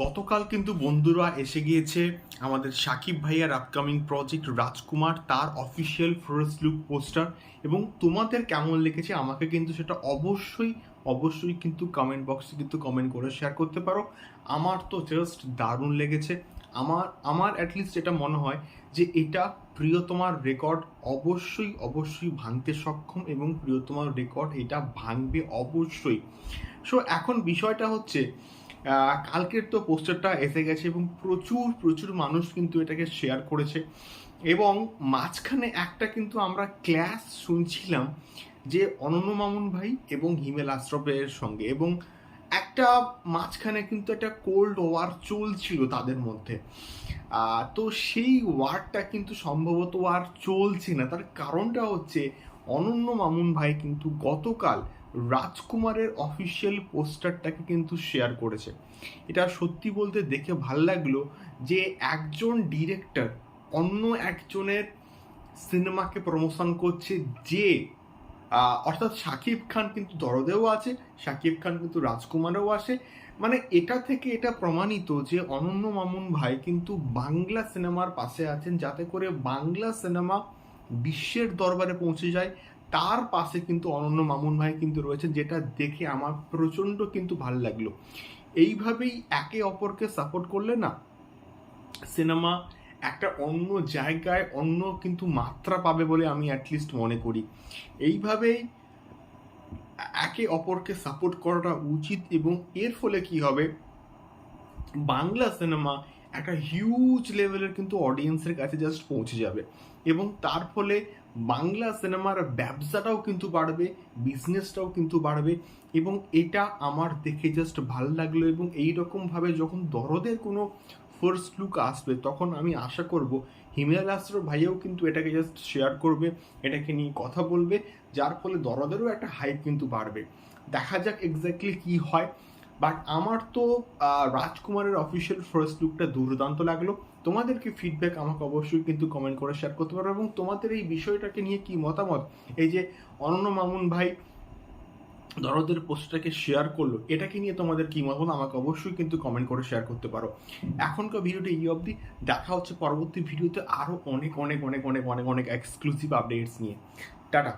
গতকাল কিন্তু বন্ধুরা এসে গিয়েছে আমাদের সাকিব ভাইয়ার আপকামিং প্রজেক্ট রাজকুমার, তার অফিসিয়াল ফার্স্ট লুক পোস্টার এবং তোমাদের কেমন লেগেছে আমাকে কিন্তু সেটা অবশ্যই অবশ্যই কিন্তু কমেন্ট বক্সে কিন্তু কমেন্ট করে শেয়ার করতে পারো। আমার তো জাস্ট দারুণ লেগেছে। আমার আমার অ্যাটলিস্ট এটা মনে হয় যে এটা প্রিয়তমার রেকর্ড অবশ্যই অবশ্যই ভাঙতে সক্ষম এবং প্রিয়তমার রেকর্ড এটা ভাঙবে অবশ্যই। সো এখন বিষয়টা হচ্ছে কালকের তো পোস্টারটা এসে গেছে এবং প্রচুর প্রচুর মানুষ কিন্তু এটাকে শেয়ার করেছে। এবং মাঝখানে একটা কিন্তু আমরা ক্লাস শুনছিলাম যে অনন্য মামুন ভাই এবং হিমেল আশ্রফের সঙ্গে এবং একটা মাঝখানে কিন্তু একটা কোল্ড ওয়ার চলছিল তাদের মধ্যে। তো সেই ওয়ারটা কিন্তু সম্ভবত আর চলছে না। তার কারণটা হচ্ছে অনন্য মামুন ভাই কিন্তু গতকাল রাজকুমারের অফিসিয়াল পোস্টারটাকে কিন্তু শেয়ার করেছে। এটা সত্যি বলতে দেখে ভালো লাগল যে একজন ডিরেক্টর অন্য একজনের সিনেমাকে প্রমোশন করছে যে অর্থাৎ শাকিব খান কিন্তু দরদেও আছে শাকিব খান কিন্তু রাজকুমারেও আসে মানে এটা থেকে এটা প্রমাণিত যে অনন্য মামুন ভাই কিন্তু বাংলা সিনেমার পাশে আছেন যাতে করে বাংলা সিনেমা বিশ্বের দরবারে পৌঁছে যায় তার পাশে কিন্তু অনন্য মামুন ভাই কিন্তু রয়েছে যেটা দেখে আমার প্রচণ্ড কিন্তু ভালো লাগল। এইভাবেই একে অপরকে সাপোর্ট করলে না সিনেমা একটা অন্য জায়গায় অন্য কিন্তু মাত্রা পাবে বলে আমি অ্যাটলিস্ট মনে করি। এইভাবেই একে অপরকে সাপোর্ট করাটা উচিত এবং এর ফলে কি হবে? বাংলা সিনেমা একটা হিউজ লেভেলের কিন্তু অডিয়েন্সের কাছে জাস্ট পৌঁছে যাবে। এবং তার ফলে বাংলা সিনেমার ব্যবসাটাও কিন্তু বাড়বে বিজনেসটাও কিন্তু বাড়বে। এবং এটা আমার দেখে জাস্ট ভালো লাগল এবং এই রকমভাবে যখন দরদের কোনো ফার্স্ট লুক আসবে, তখন আমি আশা করব হিমেল ভাইয়াও কিন্তু এটাকে জাস্ট শেয়ার করবে, এটাকে নিয়ে কথা বলবে, যার ফলে দরদেরও একটা হাইপ কিন্তু বাড়বে। দেখা যাক এক্স্যাক্টলি কি হয়। বাট আমার তো রাজকুমারের অফিসিয়াল ফার্স্ট লুকটা দুর্দান্ত লাগল। তোমাদেরকে ফিডব্যাক আমাকে অবশ্যই কিন্তু কমেন্ট করে শেয়ার করতে পারো। এবং তোমাদের এই বিষয়টাকে নিয়ে কি মতামত? এই যে অনন্য মামুন ভাই দরদের পোস্টটাকে শেয়ার করল, এটাকে নিয়ে তোমাদের কি মতামত? আমাকে অবশ্যই কিন্তু কমেন্ট করে শেয়ার করতে পারো। এখনকার ভিডিওটা এই অবধি। দেখা হচ্ছে পরবর্তী ভিডিওতে আরও অনেক অনেক অনেক অনেক অনেক অনেক এক্সক্লুসিভ আপডেটস নিয়ে। টাটা।